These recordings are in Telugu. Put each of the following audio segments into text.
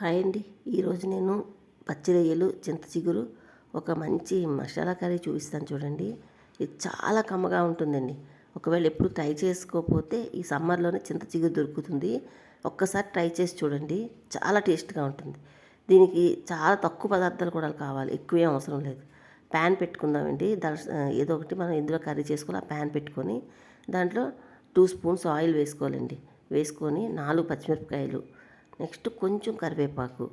హాయ్ అండి. ఈరోజు నేను పచ్చి రొయ్యలు చింత చిగురు ఒక మంచి మసాలా కర్రీ చూపిస్తాను చూడండి. ఇది చాలా కమ్మగా ఉంటుందండి. ఒకవేళ ఎప్పుడు ట్రై చేసుకోకపోతే ఈ సమ్మర్లోనే చింత చిగురు దొరుకుతుంది. ఒక్కసారి ట్రై చేసి చూడండి. చాలా టేస్ట్గా ఉంటుంది. దీనికి చాలా తక్కువ పదార్థాలు కూడా కావాలి. ఎక్కువ ఏం అవసరం లేదు. ప్యాన్ పెట్టుకుందామండి. దర్శ ఏదో ఒకటి మనం ఇందులో కర్రీ చేసుకోవాలి. ఆ ప్యాన్ పెట్టుకొని దాంట్లో టూ స్పూన్స్ ఆయిల్ వేసుకోవాలండి. వేసుకొని నాలుగు పచ్చిమిరపకాయలు నెక్స్ట్ కొంచెం కరివేపాకు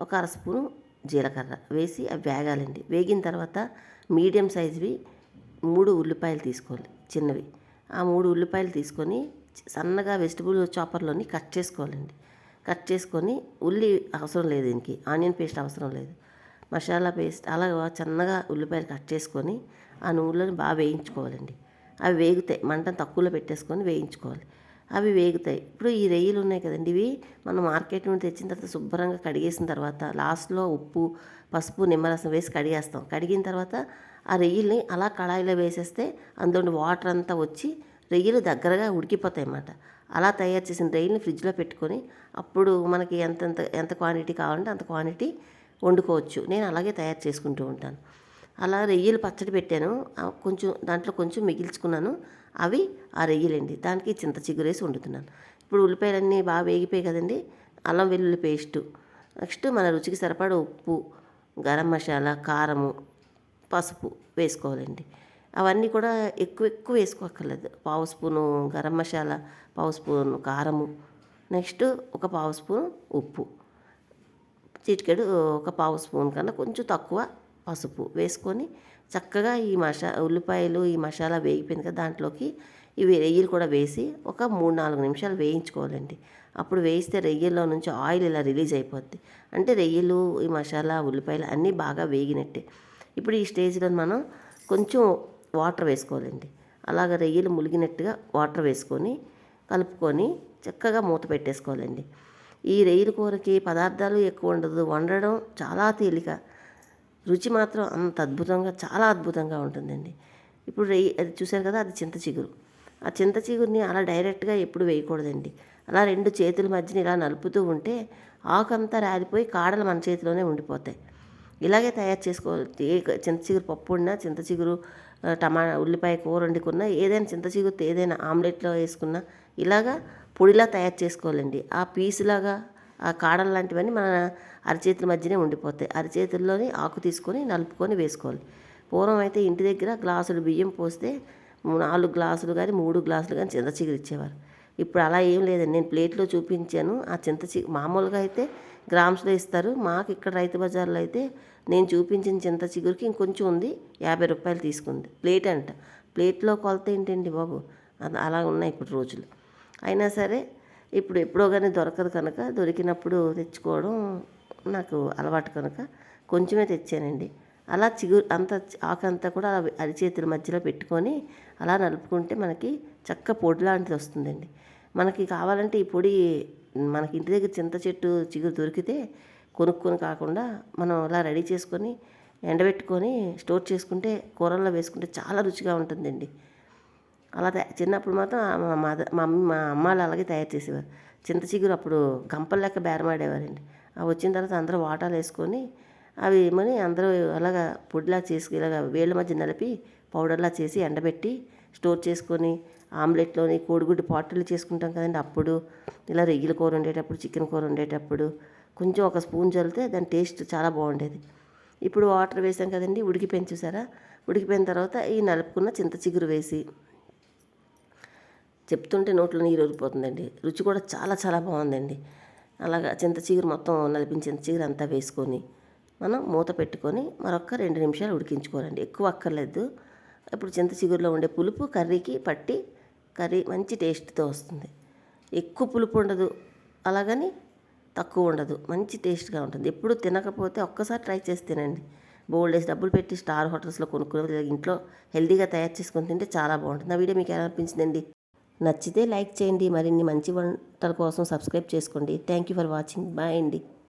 ఒక అర స్పూను జీలకర్ర వేసి అవి వేగాలండి. వేగిన తర్వాత మీడియం సైజువి మూడు ఉల్లిపాయలు తీసుకోవాలి చిన్నవి. ఆ మూడు ఉల్లిపాయలు తీసుకొని సన్నగా వెజిటబుల్ చాపర్లోని కట్ చేసుకోవాలండి. కట్ చేసుకొని ఉల్లి అవసరం లేదు దీనికి ఆనియన్ పేస్ట్ అవసరం లేదు. మసాలా పేస్ట్ అలా చిన్నగా ఉల్లిపాయలు కట్ చేసుకొని ఆ నూనెలోని బాగా వేయించుకోవాలండి. అవి వేగుతాయి మంటను తక్కువలో పెట్టేసుకొని వేయించుకోవాలి. అవి వేగుతాయి. ఇప్పుడు ఈ రొయ్యలు ఉన్నాయి కదండి ఇవి మనం మార్కెట్ నుండి తెచ్చిన తర్వాత శుభ్రంగా కడిగేసిన తర్వాత లాస్ట్లో ఉప్పు పసుపు నిమ్మరసం వేసి కడిగేస్తాం. కడిగిన తర్వాత ఆ రొయ్యల్ని అలా కళాయిలో వేసేస్తే అందులో వాటర్ అంతా వచ్చి రొయ్యలు దగ్గరగా ఉడికిపోతాయి అన్నమాట. అలా తయారు చేసిన రొయ్యల్ని ఫ్రిడ్జ్లో పెట్టుకొని అప్పుడు మనకి ఎంతెంత ఎంత క్వాంటిటీ కావాలంటే అంత క్వాంటిటీ వండుకోవచ్చు. నేను అలాగే తయారు చేసుకుంటూ ఉంటాను. అలా రొయ్యలు పచ్చడి పెట్టాను. కొంచెం దాంట్లో కొంచెం మిగిల్చుకున్నాను. అవి ఆ రెయ్యలండి. దానికి చింత చిగురేసి వండుతున్నాను. ఇప్పుడు ఉల్లిపాయలన్నీ బాగా వేగిపోయాయి కదండి. అల్లం వెల్లుల్లి పేస్టు. నెక్స్ట్ మన రుచికి సరిపడ ఉప్పు గరం మసాలా కారము పసుపు వేసుకోవాలండి. అవన్నీ కూడా ఎక్కువ ఎక్కువ వేసుకోక్కర్లేదు. పావు స్పూను గరం మసాలా పావు స్పూను కారము. నెక్స్ట్ ఒక పావు స్పూన్ ఉప్పు. చిటికెడు ఒక పావు స్పూన్ కన్నా కొంచెం తక్కువ పసుపు వేసుకొని చక్కగా ఈ మసా ఉల్లిపాయలు ఈ మసాలా వేగిపోయింది కదా దాంట్లోకి ఇవి రొయ్యలు కూడా వేసి ఒక మూడు నాలుగు నిమిషాలు వేయించుకోవాలండి. అప్పుడు వేయిస్తే రొయ్యల్లో నుంచి ఆయిల్ ఇలా రిలీజ్ అయిపోద్ది. అంటే రొయ్యలు ఈ మసాలా ఉల్లిపాయలు అన్నీ బాగా వేగినట్టే. ఇప్పుడు ఈ స్టేజ్లో మనం కొంచెం వాటర్ వేసుకోవాలండి. అలాగ రొయ్యలు ములిగినట్టుగా వాటర్ వేసుకొని కలుపుకొని చక్కగా మూత పెట్టేసుకోవాలండి. ఈ రొయ్యల కూరకి పదార్థాలు ఎక్కువ ఉండదు వండడం చాలా తేలిక. రుచి మాత్రం అంత అద్భుతంగా చాలా అద్భుతంగా ఉంటుందండి. ఇప్పుడు అది చూశారు కదా అది చింత చిగురు. ఆ చింత చిగురిని అలా డైరెక్ట్గా ఎప్పుడు వేయకూడదండి. అలా రెండు చేతుల మధ్యన ఇలా నలుపుతూ ఉంటే ఆకంతా రాలిపోయి కాడలు మన చేతిలోనే ఉండిపోతాయి. ఇలాగే తయారు చేసుకోవాలి. ఏ చింత చిగురు పప్పు ఉన్నా చింత చిగురు టమాటా ఉల్లిపాయ కూర వండుకున్నా ఏదైనా చింత చిగురు ఏదైనా ఆమ్లెట్లో వేసుకున్నా ఇలాగా పొడిలా తయారు చేసుకోవాలండి. ఆ పీసులాగా ఆ కాడలు లాంటివన్నీ మన అరచేతుల మధ్యనే ఉండిపోతాయి. అరచేతుల్లోని ఆకు తీసుకొని నలుపుకొని వేసుకోవాలి. పూర్వం అయితే ఇంటి దగ్గర గ్లాసులు బియ్యం పోస్తే నాలుగు గ్లాసులు కానీ మూడు గ్లాసులు కానీ చింత చిగురు ఇచ్చేవారు. ఇప్పుడు అలా ఏం లేదండి. నేను ప్లేట్లో చూపించాను. ఆ చింత మామూలుగా అయితే గ్రామ్స్లో ఇస్తారు. మాకు ఇక్కడ రైతు బజార్లో అయితే నేను చూపించిన చింత చిగురికి ఇంకొంచెం ఉంది. యాభై రూపాయలు తీసుకుంది. ప్లేట్ అంట. ప్లేట్లో కొలత ఏంటండి బాబు? అలా ఉన్నాయి ఇప్పుడు రోజులు. అయినా సరే ఇప్పుడు ఎప్పుడో కానీ దొరకదు కనుక దొరికినప్పుడు తెచ్చుకోవడం నాకు అలవాటు కనుక కొంచెమే తెచ్చానండి. అలా చిగురు అంత ఆకంతా కూడా అరిచేతుల మధ్యలో పెట్టుకొని అలా నలుపుకుంటే మనకి చక్క పొడి లాంటిది వస్తుందండి. మనకి కావాలంటే ఈ పొడి మనకి ఇంటి దగ్గర చింత చెట్టు చిగురు దొరికితే కొనుక్కొని కాకుండా మనం అలా రెడీ చేసుకొని ఎండబెట్టుకొని స్టోర్ చేసుకుంటే కూరల్లో వేసుకుంటే చాలా రుచిగా ఉంటుందండి. అలా చిన్నప్పుడు మాత్రం మా మా మమ్మీ మా అమ్మాళ్ళు అలాగే తయారు చేసేవారు. చింత చిగురు అప్పుడు గంపలు లెక్క బేరమాడేవారండి అవి వచ్చిన తర్వాత అందరూ వాటాలు వేసుకొని అవి ఏమని అందరూ అలాగా పొడిలా చేసుకు ఇలాగ వేళ్ళ మధ్య నలిపి పౌడర్లా చేసి ఎండబెట్టి స్టోర్ చేసుకొని ఆమ్లెట్లోని కోడిగుడ్డు పాటలు చేసుకుంటాం కదండి అప్పుడు. ఇలా రొయ్యల కూర ఉండేటప్పుడు చికెన్ కూర ఉండేటప్పుడు కొంచెం ఒక స్పూన్ చల్లితే దాని టేస్ట్ చాలా బాగుండేది. ఇప్పుడు వాటర్ వేసాం కదండి ఉడికిపోయింది చూసారా? ఉడికిపోయిన తర్వాత ఈ నలుపుకున్న చింత చిగురు వేసి చెప్తుంటే నోట్లో నీరు ఊరిపోతుందండి. రుచి కూడా చాలా చాలా బాగుందండి. అలాగా చింత చిగురు మొత్తం నలిపిన చింత చిగురు అంతా వేసుకొని మనం మూత పెట్టుకొని మరొక రెండు నిమిషాలు ఉడికించుకోవాలండి. ఎక్కువ అక్కర్లేదు. ఇప్పుడు చింత చిగురులో ఉండే పులుపు కర్రీకి పట్టి కర్రీ మంచి టేస్ట్తో వస్తుంది. ఎక్కువ పులుపు ఉండదు. అలాగని తక్కువ ఉండదు. మంచి టేస్ట్గా ఉంటుంది. ఎప్పుడు తినకపోతే ఒక్కసారి ట్రై చేసి తినండి. బోల్డ్ వేసి డబ్బులు పెట్టి స్టార్ హోటల్స్లో కొనుక్కునే ఇంట్లో హెల్తీగా తయారు చేసుకొని తింటే చాలా బాగుంటుంది. ఆ వీడియో మీకు ఎలా అనిపించిందండి? నచ్చితే లైక్ చేయండి మరిన్ని మంచి వంటల కోసం సబ్స్క్రైబ్ చేసుకోండి. Thank you for watching bye అండి.